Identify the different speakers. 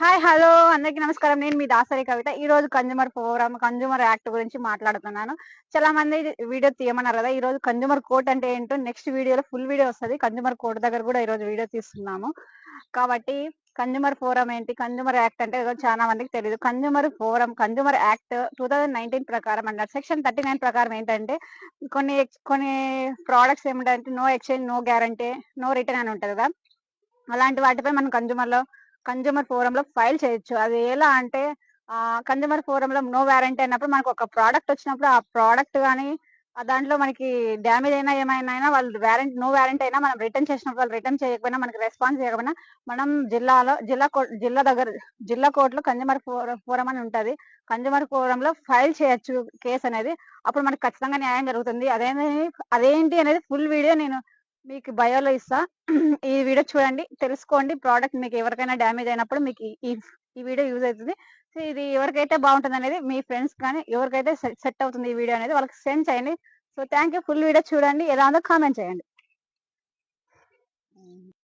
Speaker 1: Hi hello. అందరికీ నమస్కారం. నేను మీ దాసరి కవిత. ఈ రోజు కన్జ్యూమర్ ఫోరం కన్జ్యూమర్ యాక్ట్ గురించి మాట్లాడుతున్నాను. చాలా మంది వీడియో తీయమన్నారు కదా ఈ రోజు కన్జ్యూమర్ కోర్ట్ అంటే ఏంటో నెక్స్ట్ వీడియోలో ఫుల్ వీడియో వస్తుంది. కన్జ్యూమర్ కోర్ట్ దగ్గర కూడా ఈ రోజు వీడియో తీస్తున్నాము. కాబట్టి కన్జ్యూమర్ ఫోరం ఏంటి? కన్జ్యూమర్ యాక్ట్ అంటే చాలా మందికి తెలియదు consumer forum consumer act two thousand nineteen ప్రకారం అన్నారు సెక్షన్ థర్టీ నైన్ ప్రకారం ఏంటంటే కొన్ని కొన్ని ప్రోడక్ట్స్ ఏమిటంటే no exchange no guarantee no return అని ఉంటుంది కదా. అలాంటి వాటిపై మనం కన్జ్యూమర్లో కన్జ్యూమర్ ఫోరం లో ఫైల్ చేయొచ్చు. అది ఎలా అంటే ఆ కన్జ్యూమర్ ఫోరం లో నో వారంటీ అయినప్పుడు మనకు ఒక ప్రోడక్ట్ వచ్చినప్పుడు ఆ ప్రోడక్ట్ కానీ ఆ దాంట్లో మనకి డ్యామేజ్ అయినా ఏమైనా అయినా వాళ్ళు వారంటీ నో వారంటీ అయినా మనం రిటర్న్ చేసినప్పుడు వాళ్ళు రిటర్న్ చేయకపోయినా మనకి రెస్పాన్స్ చేయకపోయినా మనం జిల్లాలో జిల్లా కోర్ట్ జిల్లా దగ్గర జిల్లా కోర్టులో కన్జ్యూమర్ ఫోరం అని ఉంటది. కన్జ్యూమర్ ఫోరం లో ఫైల్ చేయొచ్చు కేసు అనేది. అప్పుడు మనకి ఖచ్చితంగా న్యాయం జరుగుతుంది. అదేంటి అదేంటి అనేది ఫుల్ వీడియో నేను మీకు బయోలో ఇస్తా. ఈ వీడియో చూడండి తెలుసుకోండి. ప్రోడక్ట్ మీకు ఎవరికైనా డ్యామేజ్ అయినప్పుడు మీకు ఈ- ఈ వీడియో యూజ్ అవుతుంది. సో ఇది ఎవరికైతే బాగుంటుంది అనేది మీ ఫ్రెండ్స్ కానీ ఎవరికైతే సెట్ అవుతుంది ఈ వీడియో అనేది వాళ్ళకి సెండ్ చేయండి. So thank you full video చూడండి. ఎలా ఉందో కామెంట్ చేయండి.